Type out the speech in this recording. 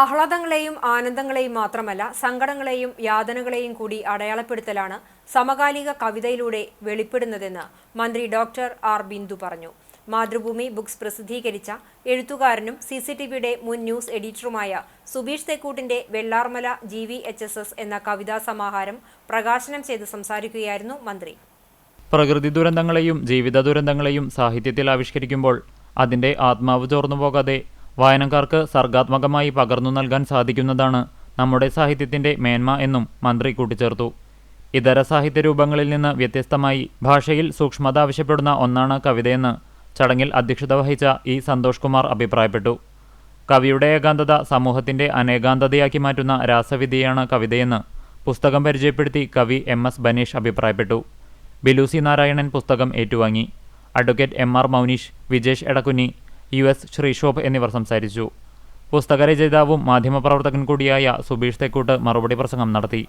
ആഹ്ലാദങ്ങളെയും ആനന്ദങ്ങളെയും മാത്രമല്ല സങ്കടങ്ങളെയും യാതനകളെയും കൂടി അടയാളപ്പെടുത്തലാണ് സമകാലിക കവിതയിലൂടെ വെളിപ്പെടുന്നതെന്ന് മന്ത്രി ഡോക്ടർ ആർ ബിന്ദു പറഞ്ഞു. മാതൃഭൂമി ബുക്സ് പ്രസിദ്ധീകരിച്ച എഴുത്തുകാരനും സി സി ടി വിയുടെ മുൻ ന്യൂസ് എഡിറ്ററുമായ Subeesh തെക്കൂട്ടിന്റെ Vellarmala G V H S S എന്ന കവിതാ സമാഹാരം പ്രകാശനം ചെയ്ത് സംസാരിക്കുകയായിരുന്നു മന്ത്രി. പ്രകൃതി ദുരന്തങ്ങളെയും ജീവിത ദുരന്തങ്ങളെയും സാഹിത്യത്തിൽ ആവിഷ്കരിക്കുമ്പോൾ അതിന്റെ ആത്മാവ് ചോർന്നു പോകാതെ വായനക്കാർക്ക് സർഗാത്മകമായി പകർന്നു നൽകാൻ സാധിക്കുന്നതാണ് നമ്മുടെ സാഹിത്യത്തിന്റെ മേന്മ എന്നും മന്ത്രി കൂട്ടിച്ചേർത്തു. ഇതര സാഹിത്യ രൂപങ്ങളിൽ നിന്ന് വ്യത്യസ്തമായി ഭാഷയിൽ സൂക്ഷ്മത ആവശ്യപ്പെടുന്ന ഒന്നാണ് കവിതയെന്ന് ചടങ്ങിൽ അധ്യക്ഷത വഹിച്ച ഇ സന്തോഷ് കുമാർ അഭിപ്രായപ്പെട്ടു. കവിയുടെ ഏകാന്തത സമൂഹത്തിന്റെ അനേകാന്തതയാക്കി മാറ്റുന്ന രാസവിധിയാണ് കവിതയെന്ന് പുസ്തകം പരിചയപ്പെടുത്തി കവി എം എസ് ബനീഷ് അഭിപ്രായപ്പെട്ടു. ബിലൂസി നാരായണൻ പുസ്തകം ഏറ്റുവാങ്ങി. Advocate M R Mounish Vijesh Edakkuni U S Sreeshobh എന്നിവർ സംസാരിച്ചു. പുസ്തകരചയിതാവും മാധ്യമപ്രവർത്തകൻ കൂടിയായ സുബീഷ് തെക്കൂട്ട് മറുപടി പ്രസംഗം നടത്തി.